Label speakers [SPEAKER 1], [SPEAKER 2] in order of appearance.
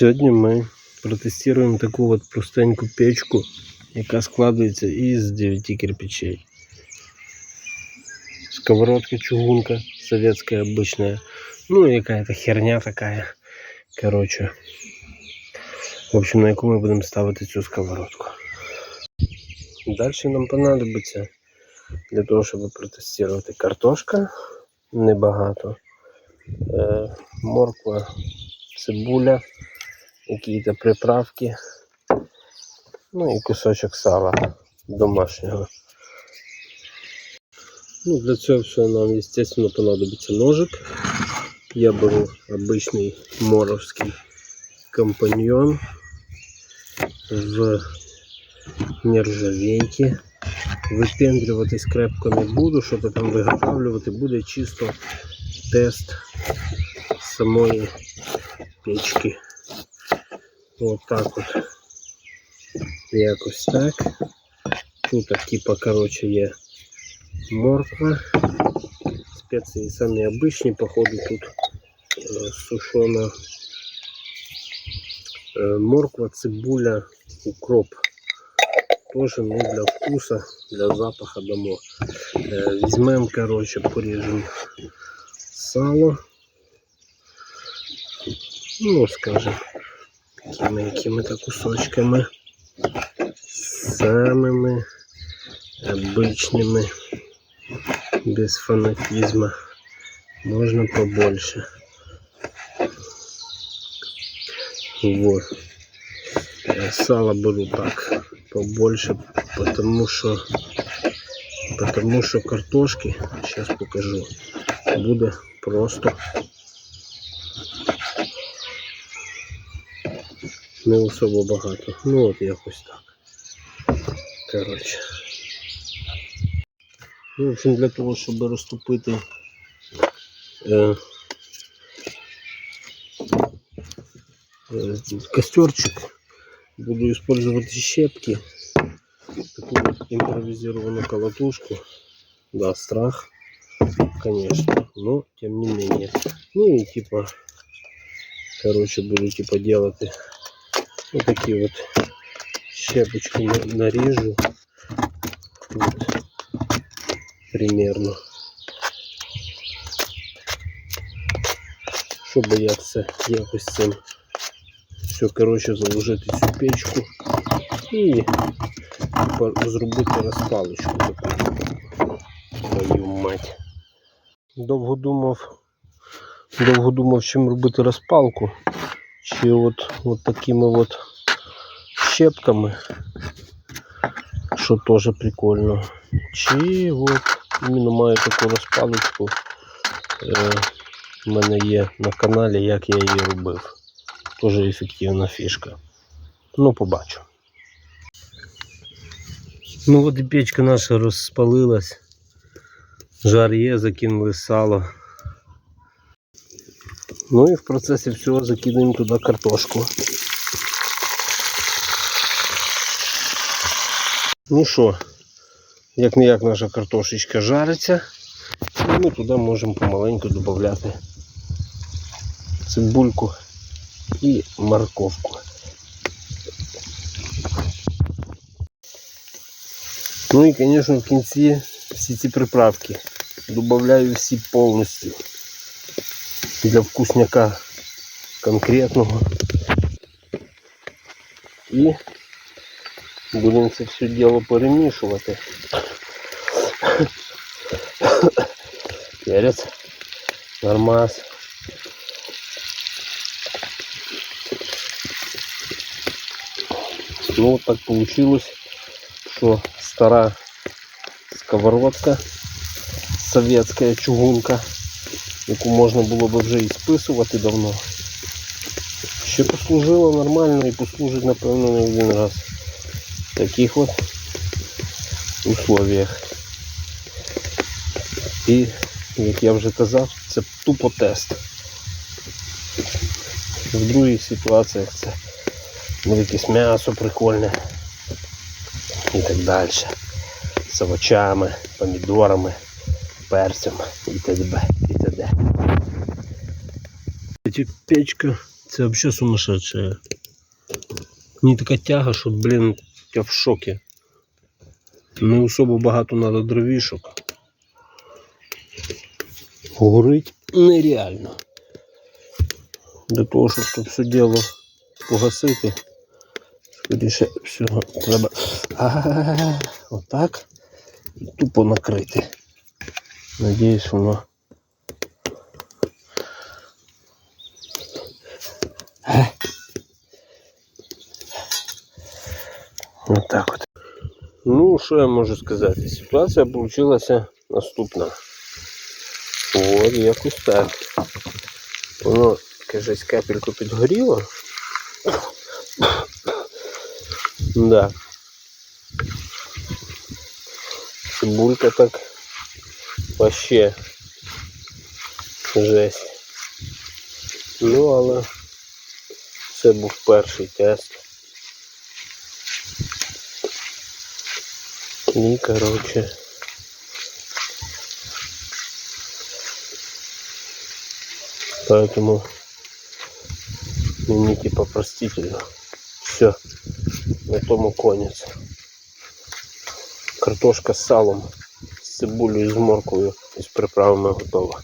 [SPEAKER 1] Сьогодні ми протестуємо таку от простеньку печку, яка складається із 9 кирпичей. Сковородка чугунка советская обычная. Ну и какая-то херня такая. Короче. В общем, на яку ми будемо ставити цю сковородку. Далі нам понадобиться для того, щоб протестувати картошка. Небагато. Е, морква, цибуля, якісь приправки. Ну і кусочок сала домашнього. Ну, для цього всього нам, естественно, понадобится ножик. Я беру обычный моровский компаньон в нержавейке. Випендрюватись крепко не буду, що то там виготовлювати, буде чисто тест самої печки. От так от. Якось так. Тут так, типа, короче, є морква. Спеції самі обичні, походу тут е, сушена е, морква, цибуля, укроп. Тоже ну, для вкуса, для запаха дамо. Е, візьмемо, короче, поріжемо сало. Ну, скажем, такими якими-то кусочками. Самими обычными, без фанатизма. Можно побольше. Вот. Э, Сало беру так побольше, потому что потому что картошки, сейчас покажу, буде просто не особо багато. Ну от якось так. Коротше. Ну, в общем, для того, щоб розтопити е, е, костерчик, буду использовать щепки. Таку вот импровизированную колотушку. Да, страх, конечно, но тем не менее. Ну и типа, короче, буду типа делать вот такие вот щепочку на- нарежу. Вот. Примерно. Щоб як це якось цим все, коротше, заложити цю печку і зробити розпалочку таку. Твою мать. Довго думав, довго думав, чим робити розпалку. Чи от, от такими от щепками, що теж прикольно. Чи от іменно маю таку розпалочку. Е, в мене є на каналі, як я її робив. Дуже ефективна фішка. Ну, побачу. Ну от і печка наша розпалилась. Жар є, закинули сало. Ну і в процесі всього закидаємо туди картошку. Ну що, як не як наша картошечка жариться, і ми туди можемо помаленьку додати цибульку і морковку. Ну і, звісно, в кінці всі ці приправки додаю всі повністю для вкусняка конкретного. І будемо це все діло перемішувати. Перець, нормас. Ну вот так получилось, что стара сковородка, советская чугунка, Яку можна було би вже і списувати давно. Ще послужила нормально і послужить, напевно, не один раз. В таких от условиях. І, як я вже казав, це тупо тест. В других ситуаціях це ну, якесь м'ясо прикольне і так далі. З овочами, помідорами, перцем і т.д. т.д. Печка Це взагалі сумасшедшее. Мені така тяга, що, блін, я в шокі. Не особо багато треба дровішок. Горить нереально. Для того, щоб це все діло погасити, скоріше всього треба а, отак і тупо накрити. Надіюсь, воно. Отак от. Ну, що я можу сказати? Ситуація вийшла наступна. От, якось так. Воно, кажись, капельку підгоріло. Да. Цибулька так вообще жесть. Ну, але це був перший тест. І, коротше. Поэтому мне типа простительно. Все. На тому конец. Картошка з салом, з цибулею, з морквою і з приправами готова.